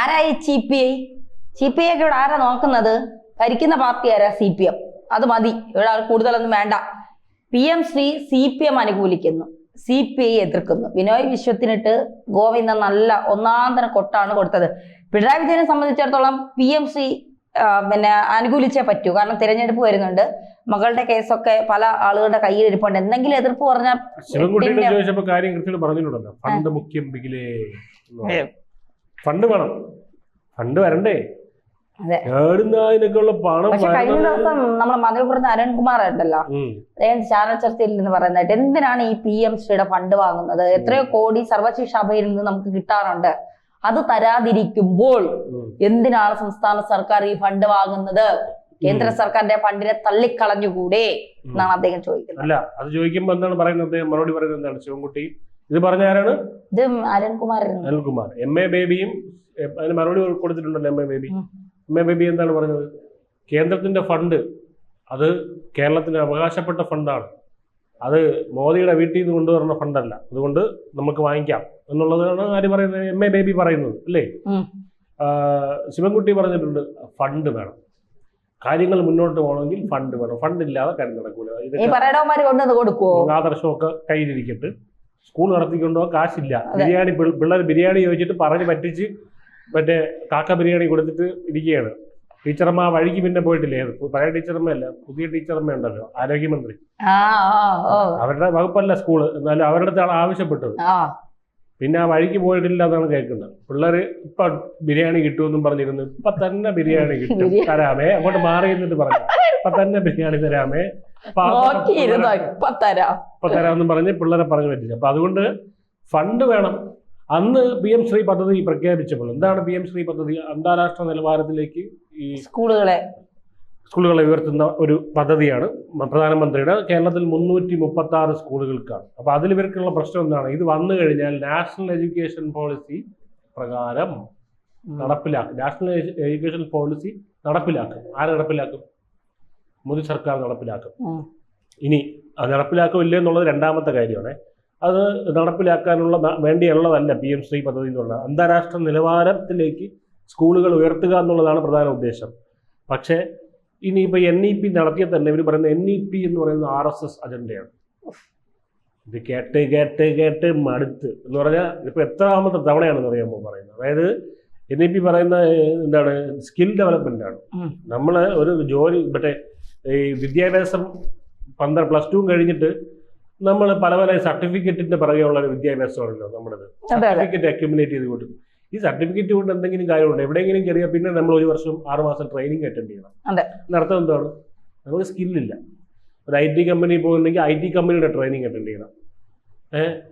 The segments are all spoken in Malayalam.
ആരായി C P I? C P I ഒക്കെ ഇവിടെ ആരാ നോക്കുന്നത്? ഭരിക്കുന്ന പാർട്ടി ആരാ? C P M. അത് മതി. ഇവിടെ ആൾ കൂടുതലൊന്നും വേണ്ട. P M Shri C P M അനുകൂലിക്കുന്നു. C P I എതിർക്കുന്നു. വിനോയ് വിശ്വത്തിനിട്ട് ഗോവിന്ദ നല്ല ഒന്നാന്തര കൊട്ടാണ് കൊടുത്തത്. പിണറായി വിജയനെ സംബന്ധിച്ചിടത്തോളം പി എം ശ്രീ പിന്നെ അനുകൂലിച്ചേ പറ്റൂ. കാരണം തിരഞ്ഞെടുപ്പ് വരുന്നുണ്ട്. മകളുടെ കേസൊക്കെ പല ആളുകളുടെ കയ്യിൽ ഇരിപ്പുണ്ട് എന്തെങ്കിലും എതിർപ്പ് പറഞ്ഞാൽ ശിവൻകുട്ടിയുടെ ചോദിച്ചപ്പോ കാര്യം കൃത്യമായിട്ട് പറഞ്ഞിട്ടുണ്ടല്ലോ. ഫണ്ട് മുഖ്യം. ഫണ്ട് വേണം. ഫണ്ട് വരണ്ടേ? അതിനൊക്കെയുള്ള പണം പക്ഷെ കഴിഞ്ഞ? ദിവസം നമ്മുടെ മധുരപുരത്ത് അരുൺകുമാർ ഉണ്ടല്ലോ. അദ്ദേഹം ചാനൽ ചർച്ചയിൽ നിന്ന് പറയുന്നതായിട്ട് എന്തിനാണ് ഈ പി എം ശ്രീയുടെ ഫണ്ട് വാങ്ങുന്നത്? എത്രയോ കോടി സർവശിക്ഷ അഭയിൽ നിന്ന് നമുക്ക് കിട്ടാറുണ്ട്. അത് തരാതിരിക്കുമ്പോൾ എന്തിനാണ് സംസ്ഥാന സർക്കാർ ഈ ഫണ്ട് വാങ്ങുന്നത്? കേന്ദ്ര സർക്കാരിന്റെ ഫണ്ടിനെ തള്ളിക്കളഞ്ഞുകൂടെ. എന്നാണ് അദ്ദേഹം ചോദിക്കുന്നത്. അല്ല അത് ചോദിക്കുമ്പോ എന്താണ് പറയുന്നത്? മറുപടി പറയുന്നത് എന്താണ്? ശിവൻകുട്ടി ഇത് പറഞ്ഞ ആരാണ്? ഇത് അരുൺകുമാർ. എം എ ബേബിയും അതിന് മറുപടി കൊടുത്തിട്ടുണ്ടല്ലോ M A Baby. M A Baby എന്താണ് പറഞ്ഞത്? കേന്ദ്രത്തിന്റെ ഫണ്ട് അത് കേരളത്തിന് അവകാശപ്പെട്ട ഫണ്ടാണ്. അത് മോദിയുടെ വീട്ടിൽ നിന്ന് കൊണ്ടുവരുന്ന ഫണ്ടല്ല. അതുകൊണ്ട് നമുക്ക് വാങ്ങിക്കാം എന്നുള്ളതാണ് ആര് പറയുന്നത്? എം എ ബേബി പറയുന്നത് അല്ലേ? ശിവൻകുട്ടി പറഞ്ഞിട്ടുണ്ട് ഫണ്ട് വേണം. കാര്യങ്ങൾ മുന്നോട്ട് പോകണമെങ്കിൽ ഫണ്ട് വേണം. ഫണ്ട് ഇല്ലാതെ കാര്യം നടക്കൂല. കൊടുക്കുവോ? ആദർശമൊക്കെ കയ്യിലിരിക്കട്ട്. സ്കൂൾ നടത്തിക്കൊണ്ടോ കാശില്ല. ബിരിയാണി പിള്ള- പിള്ളേർ ബിരിയാണി ചോദിച്ചിട്ട് പറഞ്ഞ് പറ്റിച്ച് മറ്റേ കാക്ക ബിരിയാണി കൊടുത്തിട്ട് ഇരിക്കുകയാണ് ടീച്ചർമാ വഴിക്ക് പിന്നെ പോയിട്ടില്ലേ? പഴയ ടീച്ചർമ്മയല്ല പുതിയ ടീച്ചർമ്മ ഉണ്ടല്ലോ ആരോഗ്യമന്ത്രി അവരുടെ വകുപ്പല്ല സ്കൂൾ എന്നാലും അവരുടെ അടുത്താണ് ആവശ്യപ്പെട്ടത്. പിന്നെ ആ വഴിക്ക് പോയിട്ടില്ല എന്നാണ് കേൾക്കുന്നത്. പിള്ളേര് ഇപ്പൊ ബിരിയാണി കിട്ടുമെന്നും പറഞ്ഞിരുന്നു. ഇപ്പൊ തന്നെ ബിരിയാണി കിട്ടും. തരാമേ അങ്ങോട്ട് മാറി എന്നിട്ട് പറഞ്ഞു. ഇപ്പൊ തന്നെ ബിരിയാണി തരാമേ. നോക്കിയിരുന്നോ പിള്ളേരെ- ഇപ്പൊ തരാം. ഇപ്പൊ തരാമെന്ന് പറഞ്ഞ് പിള്ളേരെ പറഞ്ഞു പറ്റില്ല. അപ്പൊ അതുകൊണ്ട് ഫണ്ട് വേണം. അന്ന് പി എം ശ്രീ പദ്ധതി പ്രഖ്യാപിച്ചപ്പോൾ എന്താണ് പി എം ശ്രീ പദ്ധതി അന്താരാഷ്ട്ര നിലവാരത്തിലേക്ക് ഈ സ്കൂളുകളെ. സ്കൂളുകളെ ഉയർത്തുന്ന ഒരു പദ്ധതിയാണ്. പ്രധാനമന്ത്രിയുടെ കേരളത്തിൽ മുന്നൂറ്റി മുപ്പത്തി ആറ് സ്കൂളുകൾക്കാണ്. അപ്പൊ അതിൽ ഇവർക്കുള്ള പ്രശ്നം എന്താണ്? ഇത് വന്നു കഴിഞ്ഞാൽ നാഷണൽ എഡ്യൂക്കേഷൻ പോളിസി പ്രകാരം നടപ്പിലാക്കും. നാഷണൽ എഡ്യൂക്കേഷൻ പോളിസി നടപ്പിലാക്കും. ആര് നടപ്പിലാക്കും? മോദി സർക്കാർ നടപ്പിലാക്കും. ഇനി അത് നടപ്പിലാക്കും എന്നുള്ളത് രണ്ടാമത്തെ കാര്യമാണ്. അത് നടപ്പിലാക്കാനുള്ള വേണ്ടിയുള്ളതല്ല പി എം ശ്രീ പദ്ധതി എന്നുള്ള അന്താരാഷ്ട്ര നിലവാരത്തിലേക്ക് സ്കൂളുകൾ ഉയർത്തുക എന്നുള്ളതാണ് പ്രധാന ഉദ്ദേശം. പക്ഷേ ഇനിയിപ്പോൾ എൻ ഇ പി നടത്തിയ തന്നെ ഇവർ പറയുന്ന എൻ ഇ പി എന്ന് പറയുന്ന ആർ എസ് എസ് അജണ്ടയാണ് ഇത് കേട്ട് കേട്ട് കേട്ട് മടുത്ത്. എന്ന് പറഞ്ഞാൽ ഇപ്പോൾ എത്രാമത്തെ തവണയാണെന്ന് അറിയാമോ പറയുന്നത്? അതായത് എൻ ഇ പി പറയുന്ന എന്താണ് സ്കിൽ ഡെവലപ്മെന്റ് ആണ്. നമ്മൾ ഒരു ജോലി മറ്റേ ഈ വിദ്യാഭ്യാസം പന്ത്ര പ്ലസ് ടു കഴിഞ്ഞിട്ട് നമ്മൾ പല പല സർട്ടിഫിക്കറ്റിന്റെ പുറകെയുള്ള ഒരു വിദ്യാഭ്യാസമാണല്ലോ നമ്മുടേത് സർട്ടിഫിക്കറ്റ് അക്യുമുലേറ്റ് ചെയ്ത് കൊടുക്കും. ഈ സർട്ടിഫിക്കറ്റ് കൊണ്ട് എന്തെങ്കിലും കാര്യമുണ്ട്? എവിടെയെങ്കിലും കയറിയ പിന്നെ നമ്മൾ ഒരു വർഷം ആറ് മാസം ട്രെയിനിങ് അറ്റൻഡ് ചെയ്യണം. നടത്തം എന്താണ്? നമുക്ക് സ്കില്ലില്ല ഒരു ഐ ടി കമ്പനി പോകുന്നെങ്കിൽ ഐ ടി കമ്പനിയുടെ ട്രെയിനിങ് അറ്റൻഡ് ചെയ്യണം.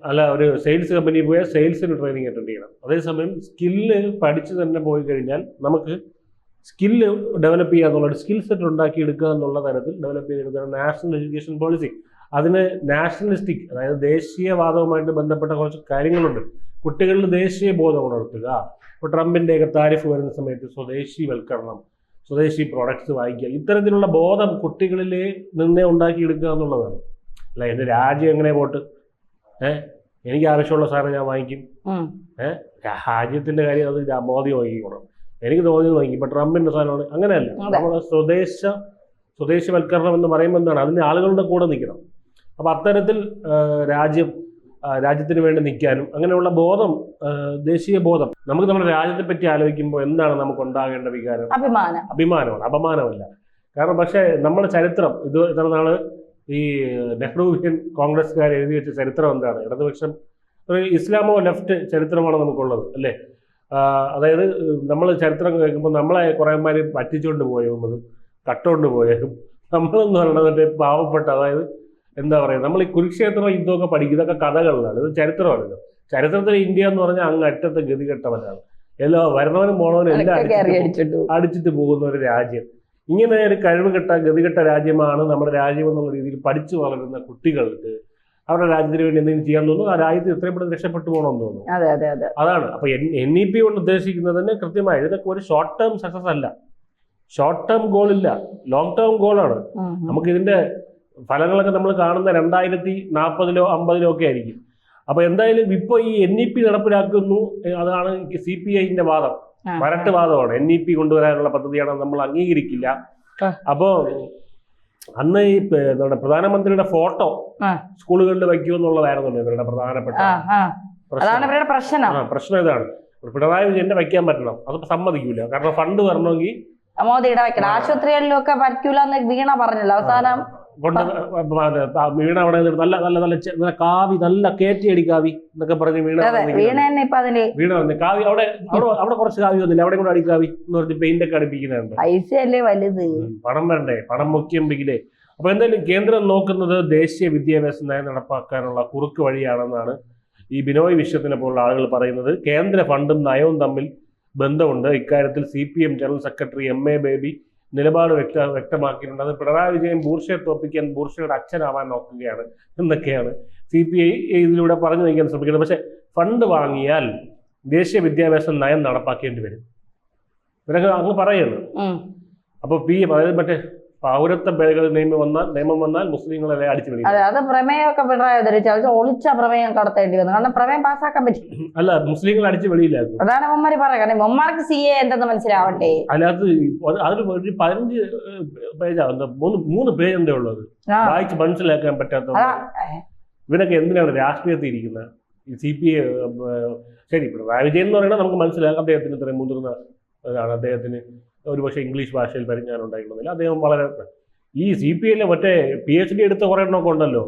അല്ല ഒരു സെയിൽസ് കമ്പനിയിൽ പോയാൽ സെയിൽസിന് ട്രെയിനിങ് അറ്റൻഡ് ചെയ്യണം. അതേസമയം സ്കില്ല് പഠിച്ച് തന്നെ പോയി കഴിഞ്ഞാൽ നമുക്ക് സ്കില്ല് ഡെവലപ്പ് ചെയ്യുക എന്നുള്ള സ്കിൽ സെറ്റ് ഉണ്ടാക്കി എടുക്കുക എന്നുള്ള തരത്തിൽ ഡെവലപ്പ് ചെയ്തെടുക്കുന്ന നാഷണൽ എഡ്യൂക്കേഷൻ പോളിസി അതിന് നാഷണലിസ്റ്റിക് അതായത് ദേശീയവാദവുമായിട്ട് ബന്ധപ്പെട്ട കുറച്ച് കാര്യങ്ങളുണ്ട്. കുട്ടികളിൽ ദേശീയ ബോധം ഉണർത്തുക. ഇപ്പോൾ ട്രംപിന്റെയൊക്കെ താരിഫ് വരുന്ന സമയത്ത് സ്വദേശി വൽക്കരണം സ്വദേശി പ്രോഡക്ട്സ് വാങ്ങിക്കുക ഇത്തരത്തിലുള്ള ബോധം കുട്ടികളിലെ നിന്നേ ഉണ്ടാക്കിയെടുക്കുക എന്നുള്ളതാണ്. അല്ല എന്റെ രാജ്യം എങ്ങനെ പോട്ട്? ഏഹ് എനിക്ക് ആവശ്യമുള്ള സാധനം ഞാൻ വാങ്ങിക്കും. ഏഹ് രാജ്യത്തിന്റെ കാര്യം അത് മോദി വാങ്ങിക്കണം എനിക്ക് തോന്നിയത് വാങ്ങിക്കും ഇപ്പൊ ട്രംപിന്റെ സാധനമാണ്. അങ്ങനെയല്ല. നമ്മുടെ സ്വദേശ സ്വദേശവൽക്കരണം എന്ന് പറയുമ്പോൾ എന്താണ്? അതിന് ആളുകളുടെ കൂടെ നിൽക്കണം. അപ്പൊ അത്തരത്തിൽ രാജ്യം രാജ്യത്തിന് വേണ്ടി നിൽക്കാനും അങ്ങനെയുള്ള ബോധം ദേശീയ ബോധം. നമുക്ക് നമ്മുടെ രാജ്യത്തെ പറ്റി ആലോചിക്കുമ്പോൾ എന്താണ് നമുക്ക് ഉണ്ടാകേണ്ട വികാരം? അഭിമാനം. അഭിമാനമാണ്. അപമാനമല്ല. കാരണം പക്ഷേ നമ്മുടെ ചരിത്രം ഇത് ഇത്ര നാൾ ഈ നെഹ്റുവിയൻ കോൺഗ്രസ്സുകാർ എഴുതി വെച്ച ചരിത്രം എന്താണ്? ഇടതുപക്ഷം ഒരു ഇസ്ലാമോ ലെഫ്റ്റ് ചരിത്രമാണ് നമുക്കുള്ളത് അല്ലേ? അതായത് നമ്മൾ ചരിത്രം കേൾക്കുമ്പോൾ നമ്മളെ കുറേമാര് പറ്റിച്ചുകൊണ്ട് പോയതും കട്ടുകൊണ്ട് പോയതും നമ്മളെന്ന് പറയുന്നത് മറ്റേ പാവപ്പെട്ട അതായത് എന്താ പറയുക നമ്മൾ ഈ കുരുക്ഷേത്ര യുദ്ധമൊക്കെ പഠിക്കും ഇതൊക്കെ കഥകളിലാണ് ഇത് ചരിത്രമാണല്ലോ. ചരിത്രത്തിൽ ഇന്ത്യ എന്ന് പറഞ്ഞാൽ അങ്ങ് അറ്റത്തെ ഗതികെട്ടവനാണ്. എല്ലാ വരുന്നവനും പോണവനും എല്ലാം അടിച്ചിട്ട് പോകുന്ന ഒരു രാജ്യം. ഇങ്ങനെ ഒരു കഴിവുകെട്ട ഗതികെട്ട രാജ്യമാണ് നമ്മുടെ രാജ്യം എന്നുള്ള രീതിയിൽ പഠിച്ചു വളരുന്ന കുട്ടികൾക്ക് അവരുടെ രാജ്യത്തിന് വേണ്ടി എന്തെങ്കിലും ചെയ്യാൻ തോന്നുന്നു. ആ രാജ്യത്ത് എത്രയും പെട്ടെന്ന് രക്ഷപ്പെട്ടു പോകണമെന്ന് തോന്നുന്നു. അതെ അതെ അതെ. അതാണ്. അപ്പൊ എൻ ഇ പി കൊണ്ട് ഉദ്ദേശിക്കുന്നത് തന്നെ കൃത്യമായി ഇതിനൊക്കെ ഒരു ഷോർട്ട് ടേം സക്സസ് അല്ല. ഷോർട്ട് ടേം ഗോൾ ഇല്ല. ലോങ് ടേം ഗോളാണ്. നമുക്ക് ഇതിന്റെ ഫലങ്ങളൊക്കെ നമ്മൾ കാണുന്ന രണ്ടായിരത്തി നാൽപ്പതിലോ അമ്പതിലോ ഒക്കെ ആയിരിക്കും. അപ്പൊ എന്തായാലും ഇപ്പോൾ ഈ എൻ ഇ പി നടപ്പിലാക്കുന്നു. അതാണ് സി പി ഐന്റെ വാദം. വരട്ട് വാദമാണ് എൻ ഇ പി കൊണ്ടുവരാനുള്ള പദ്ധതിയാണ് നമ്മൾ അംഗീകരിക്കില്ല. അപ്പോ അന്ന് ഈ നമ്മുടെ എന്താണ് പ്രധാനമന്ത്രിയുടെ ഫോട്ടോ. സ്കൂളുകളിൽ വയ്ക്കുമെന്നുള്ളതായിരുന്നല്ലോ ഇവരുടെ പ്രധാനപ്പെട്ട പ്രശ്നം. പ്രശ്നം. ഇതാണ്. പിണറായി വിജയന്റെ വയ്ക്കാൻ പറ്റണം. അത് സമ്മതിക്കൂല. കാരണം ഫണ്ട് വരണമെങ്കിൽ മോദിയുടെ വയ്ക്കണം. ആശുപത്രികളിലൊക്കെ ആശുപത്രികളിലും ഒക്കെ പറ്റൂല എന്ന് വീണ പറഞ്ഞല്ലോ. അവസാനം കൊണ്ട് വീണ അവിടെ നല്ല നല്ല നല്ല കാവി നല്ല കേറ്റിയടി കാവി എന്നൊക്കെ പറഞ്ഞ് വീണ വീണ വന്ന് കാവി അവിടെ അവിടെ കുറച്ച് കാവി വന്നില്ല. അവിടെ കൂടെ അടിക്കാവി എന്ന് പറഞ്ഞ് പെയിന്റ് ഒക്കെ അടിപ്പിക്കുന്നുണ്ട്. പൈസയല്ലേ വലുത്. പണം വേണ്ടേ? പണം മുഖ്യമ്പിക്കില്ലേ അപ്പൊ എന്തായാലും കേന്ദ്രം നോക്കുന്നത് ദേശീയ വിദ്യാഭ്യാസ നയം നടപ്പാക്കാനുള്ള കുറുക്ക് വഴിയാണെന്നാണ് ഈ ബിനോയ് വിശ്വത്തിനെ പോലുള്ള ആളുകൾ പറയുന്നത്. കേന്ദ്ര ഫണ്ടും നയവും തമ്മിൽ ബന്ധമുണ്ട്. ഇക്കാര്യത്തിൽ C P M general secretary M A Baby നിലപാട് വ്യക്ത വ്യക്തമാക്കിയിട്ടുണ്ട്. അത് പിണറായി വിജയൻ ബൂർഷയെ തോപ്പിക്കാൻ ബൂർഷയുടെ അച്ഛനാവാൻ നോക്കുകയാണ് എന്നൊക്കെയാണ് സി പി ഐ ഇതിലൂടെ പറഞ്ഞു വയ്ക്കാൻ ശ്രമിക്കുന്നത്. പക്ഷേ ഫണ്ട് വാങ്ങിയാൽ ദേശീയ വിദ്യാഭ്യാസ നയം നടപ്പാക്കേണ്ടി വരും. ഇവരൊക്കെ അങ്ങ് പറയുന്നു. അപ്പോൾ പി അതായത് മറ്റേ പൗരത്വ ഭേദഗതി നിയമം വന്നാൽ നിയമം വന്നാൽ മുസ്ലിങ്ങളെ അടിച്ചു വിളിക്കും അതെ അത് പ്രമേയമൊക്കെ പിണറായി അവതരിച്ചു അവർ ഒളിച്ച പ്രമേയം കടത്തേണ്ടി വന്നു. കാരണം പ്രമേയം പാസ്സാക്കാൻ പറ്റി. അല്ല മുസ്ലിങ്ങളെ അടിച്ചു വെളിയിലായിരുന്നു അതാണ് മൊമ്മാര് പറയാം കാരണം ഇവന്മാർക്ക് സി എ എന്തെന്ന് മനസ്സിലാവണ്ടേ? അതിനകത്ത് അതിൽ ഒരു പതിനഞ്ച് പേജാ മൂന്ന് മൂന്ന് പേജ് എന്തേ ഉള്ളത് വായിച്ച് മനസ്സിലാക്കാൻ പറ്റാത്ത ഇവരൊക്കെ എന്തിനാണ് രാഷ്ട്രീയത്തിൽ ഇരിക്കുന്നത് സി പി ഐ ശരി പിണറായി വിജയൻ എന്ന് പറയുന്നത് നമുക്ക് മനസ്സിലാക്കാം. അദ്ദേഹത്തിന് ഇത്രയും മുതിർന്ന ഇതാണ് അദ്ദേഹത്തിന്. ഒരുപക്ഷെ ഇംഗ്ലീഷ് ഭാഷയിൽ പരിജ്ഞാനം ഉണ്ടായിരുന്നില്ല അദ്ദേഹം വളരെ ഈ സി പി ഐയിലെ മറ്റേ പി എച്ച് ഡി എടുത്ത കുറേ എണ്ണമൊക്കെ ഉണ്ടല്ലോ.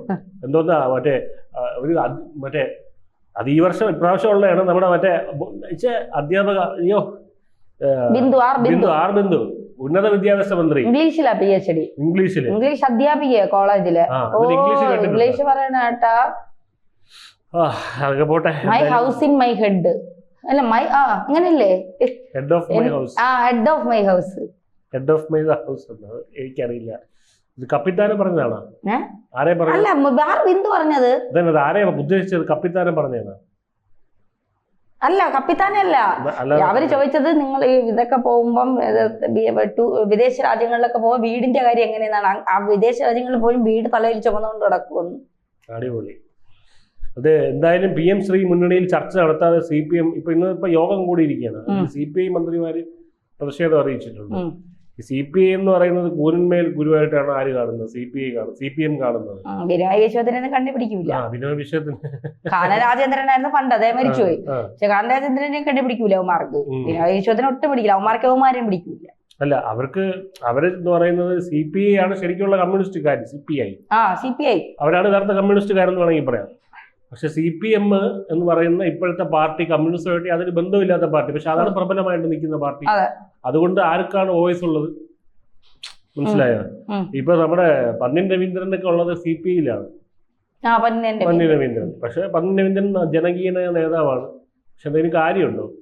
എന്തോന്നാ മറ്റേ ഒരു മറ്റേ അത് ഈ വർഷം ഇപ്രാവശ്യം ഉള്ളതാണ് നമ്മുടെ മറ്റേ അധ്യാപക അയ്യോ ബിന്ദു ആർ ബിന്ദു. ആർ ബിന്ദു. ഉന്നത വിദ്യാഭ്യാസ മന്ത്രി. ഇംഗ്ലീഷിലാ പി എച്ച് ഡി ഇംഗ്ലീഷിൽ. ഇംഗ്ലീഷ് അധ്യാപിക കോളേജിൽ. ഇംഗ്ലീഷ് പറയണ കേട്ടാ അതൊക്കെ പോട്ടെ. My house in my head അല്ല മൈ ആ അങ്ങനല്ലേ? ഹെഡ് ഓഫ് മൈ ഹൗസ് ആ head of my house head of my house എന്നത് എനിക്കറിയില്ല. ഇത് കപ്പിത്താനം പറഞ്ഞതാണ്? ആരെ പറഞ്ഞു അല്ല ബിന്ദു പറഞ്ഞത്. ഇതന്നെ ആരെ ഉദ്ദേശിച്ചത്? കപ്പിത്താനം പറഞ്ഞതാണ്? അല്ല കപ്പിത്താനല്ല. അവർ ചോദിച്ചത് നിങ്ങൾ ഇതൊക്കെ പോകുമ്പം വിദേശ രാജ്യങ്ങളിലൊക്കെ പോകുമ്പോൾ വീടിന്റെ കാര്യം എങ്ങനെയാണ് ആ- ആ വിദേശ രാജ്യങ്ങളിൽ പോലും വീട് തലയിൽ ചുമന്നുകൊണ്ട് കിടക്കുമെന്ന്. അടിപൊളി. അത് എന്തായാലും പി എം ശ്രീ മുന്നണിയിൽ ചർച്ച നടത്താതെ സി പി എം ഇപ്പൊ ഇന്ന് ഇപ്പൊ യോഗം കൂടിയിരിക്കുകയാണ്. സി പി ഐ മന്ത്രിമാര് പ്രതിഷേധം അറിയിച്ചിട്ടുണ്ട്. സി പി ഐ എന്ന് പറയുന്നത് കൂരന്മേൽ ഗുരുവായിട്ടാണ് ആര് കാണുന്നത്? സി പി ഐ കാണുന്നത്? സി പി എം കാണുന്നത്? ഉം, ബിനോയ് വിശ്വത്തിനൊന്നും കണ്ടുപിടിക്കൂല. ആ വിനോദ വിഷയത്തിന് കാന രാജേന്ദ്രനായിരുന്നു പണ്ട് അതേ മരിച്ചുപോയി പക്ഷെ കാനരാജേന്ദ്രനെ കണ്ടുപിടിക്കൂല അവന്മാർക്ക്. ഉം. ബിനോയ് വിശ്വത്തിനെ ഒട്ടും പിടിക്കില്ല അവന്മാർക്ക് അവന്മാരെയും പിടിക്കൂല. അല്ല അവർക്ക് അവർ എന്ന് പറയുന്നത് സി പി ഐ ആണ് ശരിക്കുള്ള കമ്മ്യൂണിസ്റ്റുകാർ സി പി ഐ. ആ സി പി ഐ. അവരാണ് യഥാർത്ഥ കമ്മ്യൂണിസ്റ്റുകാരെന്ന് വേണമെങ്കിൽ പറയാം. പക്ഷെ സി പി എം എന്ന് പറയുന്ന ഇപ്പോഴത്തെ പാർട്ടി കമ്മ്യൂണിസ്റ്റ് പാർട്ടി അതിന് ബന്ധമില്ലാത്ത പാർട്ടി. പക്ഷെ അതാണ് പ്രബലമായിട്ട് നിൽക്കുന്ന പാർട്ടി. അതെ. അതുകൊണ്ട് ആർക്കാണ് വോയിസ് ഉള്ളത്? മനസ്സിലായോ. ഇപ്പൊ നമ്മുടെ പന്നിൻ രവീന്ദ്രനൊക്കെ ഉള്ളത് സി പി ഐയിലാണ് പന്നി രവീന്ദ്രൻ. പക്ഷെ പന്നി രവീന്ദ്രൻ ജനകീയ നേതാവാണ്. പക്ഷെ എന്തെങ്കിലും കാര്യമുണ്ടോ?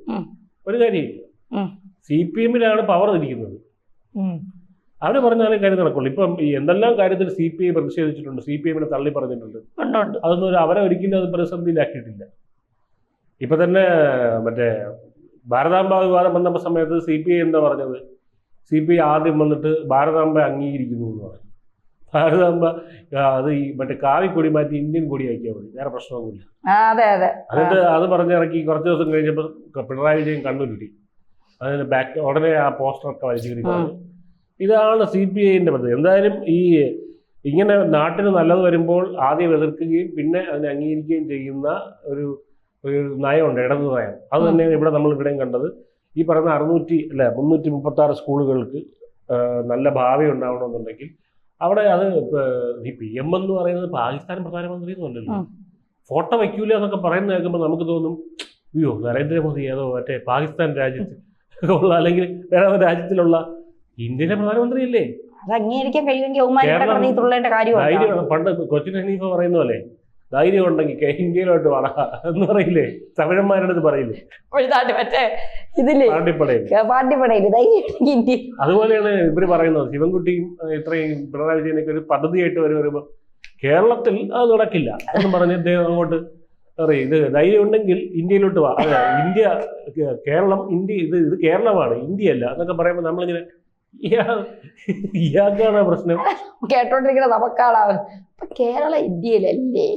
ഒരു കാര്യമില്ല. ഉം. സി പി എമ്മിലാണ് പവർ ഇരിക്കുന്നത്. ഉം. പറഞ്ഞാലും കാര്യം നടക്കുള്ളൂ. ഇപ്പം ഈ എന്തെല്ലാം കാര്യത്തിൽ സി പി ഐ പ്രതിഷേധിച്ചിട്ടുണ്ട് സി പി എമ്മിനെ തള്ളി പറഞ്ഞിട്ടുണ്ട്. അതൊന്നും ഒരു അവരെ ഒരിക്കലും അത് പ്രതിസന്ധിയിലാക്കിയിട്ടില്ല. ഇപ്പൊ തന്നെ മറ്റേ ഭാരതാംബ വിവാദം വന്ന സമയത്ത് സി പി ഐ എന്താ പറഞ്ഞത്? സി പി ഐ ആദ്യം വന്നിട്ട് ഭാരതാംബ അംഗീകരിക്കുന്നു എന്ന് പറഞ്ഞു. ഭാരതാംബ അത് ഈ മറ്റേ കാവിക്കൊടി മാറ്റി ഇന്ത്യൻ കൊടിയാക്കിയാൽ മതി. വേറെ പ്രശ്നമൊന്നുമില്ല. എന്നിട്ട് അത് പറഞ്ഞിറക്കി കുറച്ച് ദിവസം കഴിഞ്ഞപ്പോൾ പിണറായി വിജയൻ കണ്ണുരുട്ടി. അതിന് ബാക്ക് ഉടനെ ആ പോസ്റ്ററൊക്കെ വലിച്ചു കളഞ്ഞു. ഇതാണ് സി പി ഐന്റെ പദ്ധതി എന്തായാലും ഈ ഇങ്ങനെ നാട്ടിന് നല്ലത് വരുമ്പോൾ ആദ്യം എതിർക്കുകയും പിന്നെ അതിനെ അംഗീകരിക്കുകയും ചെയ്യുന്ന ഒരു ഒരു നയമുണ്ട് ഇടത് നയം. അത് തന്നെയാണ് ഇവിടെ നമ്മൾ ഇവിടെയും കണ്ടത്. ഈ പറയുന്ന അറുന്നൂറ്റി അല്ല മുന്നൂറ്റി മുപ്പത്തി ആറ് സ്കൂളുകൾക്ക് നല്ല ഭാവി ഉണ്ടാവണമെന്നുണ്ടെങ്കിൽ അവിടെ അത് ഈ പി എം എന്ന് പറയുന്നത് പാകിസ്ഥാൻ പ്രധാനമന്ത്രി എന്നല്ലല്ലോ ഫോട്ടോ വയ്ക്കൂല എന്നൊക്കെ പറയുന്നത് കേൾക്കുമ്പോൾ നമുക്ക് തോന്നും അയ്യോ നരേന്ദ്രമോദി ഏതോ മറ്റേ പാകിസ്ഥാൻ രാജ്യത്ത് ഉള്ള അല്ലെങ്കിൽ വേറെ രാജ്യത്തിലുള്ള ഇന്ത്യയിലെ പ്രധാനമന്ത്രിയല്ലേ? അത് അംഗീകരിക്കാൻ കഴിയുമെങ്കിൽ തുള്ളേണ്ട ധൈര്യം പണ്ട് കൊച്ചിൻ ഹനീഫ പറയുന്ന പോലെ ധൈര്യം ഉണ്ടെങ്കിൽ ഇന്ത്യയിലോട്ട് വള എന്ന് പറയില്ലേ? തമിഴന്മാരുടെ അടുത്ത് പറയില്ലേ മറ്റേ പാണ്ടിപ്പടയിൽ. അതുപോലെയാണ് ഇവർ പറയുന്നത്. ശിവൻകുട്ടിയും ഇത്രയും പിണറായി വിജയനൊക്കെ ഒരു പദ്ധതിയായിട്ട് വരെ വരുമ്പോൾ കേരളത്തിൽ അത് നടക്കില്ല എന്ന് പറഞ്ഞ് ഇദ്ദേഹം അങ്ങോട്ട് അറിയ ഇത് ധൈര്യം ഉണ്ടെങ്കിൽ ഇന്ത്യയിലോട്ട് വാ. അതെ ഇന്ത്യ കേരളം ഇന്ത്യ ഇത് ഇത് കേരളമാണ് ഇന്ത്യയല്ല എന്നൊക്കെ പറയുമ്പോൾ നമ്മളിങ്ങനെ ഇയാൾക്കാണ് പ്രശ്നം? കേട്ടോണ്ടിരിക്കുന്ന നമുക്കാണ് കേരള ഇന്ത്യയിലല്ലേ?